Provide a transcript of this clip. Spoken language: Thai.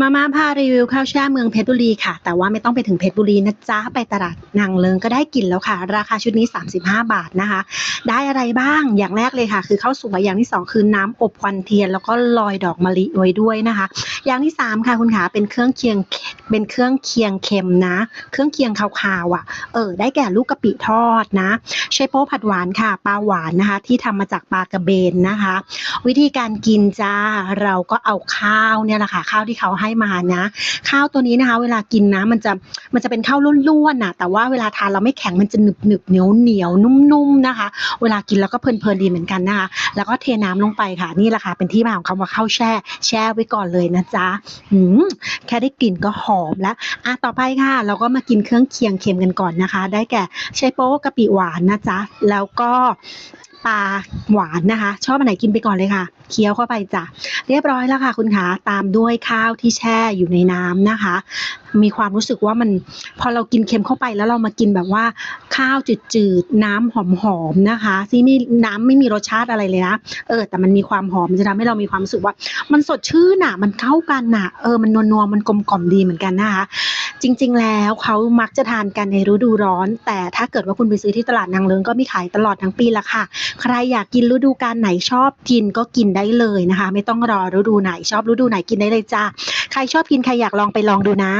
มาม่าพารีวิวข้าวแช่เมืองเพชรบุรีค่ะ แต่ว่าไม่ต้องไปถึงเพชรบุรีนะจ๊ะ ไปตลาดนางเลิงก็ได้กินแล้วค่ะ ราคาชุดนี้ 35 บาทนะคะ ได้อะไรบ้างอย่างแรกเลยค่ะ คือข้าวสวยอย่างที่สองคือน้ำอบควันเทียน แล้วก็ลอยดอกมะลิไว้ด้วยนะคะ อย่างที่สามค่ะคุณขาเป็นเครื่องเคียงเป็นเครื่องเคียงเค็มนะ เครื่องเคียงคาวๆอะเออได้แก่ลูกกะปิทอดนะใช้โป๊ผัดหวานค่ะปลาหวานนะคะ ที่ทำมาจากปลากระเบนนะคะ วิธีการกินจ้าเราก็เอาข้าวเนี่ยแหละค่ะข้าวที่เขาให้มานะ ข้าวตัวนี้นะคะ เวลากินนะมันจะมันจะเป็นข้าวร่วนๆน่ะแต่ว่าเวลาทานเราไม่แข็งมันจะหนึบหนึบๆเหนียวเหนียวนุ่มๆนะคะ เวลากินแล้วก็เพลินๆดีเหมือนกันนะคะ แล้วก็เทน้ำลงไปค่ะนี่แหละค่ะเป็นที่มาของคำว่าข้าวแช่ แช่ไว้ก่อนเลยนะจ๊ะแค่ได้กลิ่นก็หอมแล้วอะต่อไปค่ะ เราก็มากินเครื่องเคียงเค็มกันก่อนนะคะ ได้แก่ใช้โป๊กะปิหวานนะจ๊ะแล้วก็ ปลาหวานนะคะ ชอบอันไหนกินไปก่อนเลยค่ะ เคี้ยวเข้าไปจ้ะ เรียบร้อยแล้วค่ะคุณขาตามด้วยข้าวที่แช่อยู่ในน้ำนะคะ มีความรู้สึกว่ามันพอเรากินเค็มเข้าไปแล้วเรามากินแบบว่าข้าวจืดๆน้ำหอมๆนะคะที่ไม่น้ำไม่มีรสชาติอะไรเลยนะเออ แต่มันมีความหอมจะทำให้เรามีความรู้สึกว่า มันสดชื่นอะ มันเข้ากันอะ เออมันนัวๆมันกลมกล่อมดีเหมือนกันนะคะจริง ๆ แล้วเขามักจะทานกันในฤดูร้อน แต่ถ้าเกิดว่าคุณไปซื้อที่ตลาดนางเลิงก็มีขายตลอดทั้งปีละค่ะ ใครอยากกินฤดูกาลไหนชอบกินก็กินได้เลยนะคะ ไม่ต้องรอฤดูไหนชอบฤดูไหนกินได้เลยจ้าใครชอบกินใครอยากลองไปลองดูนะ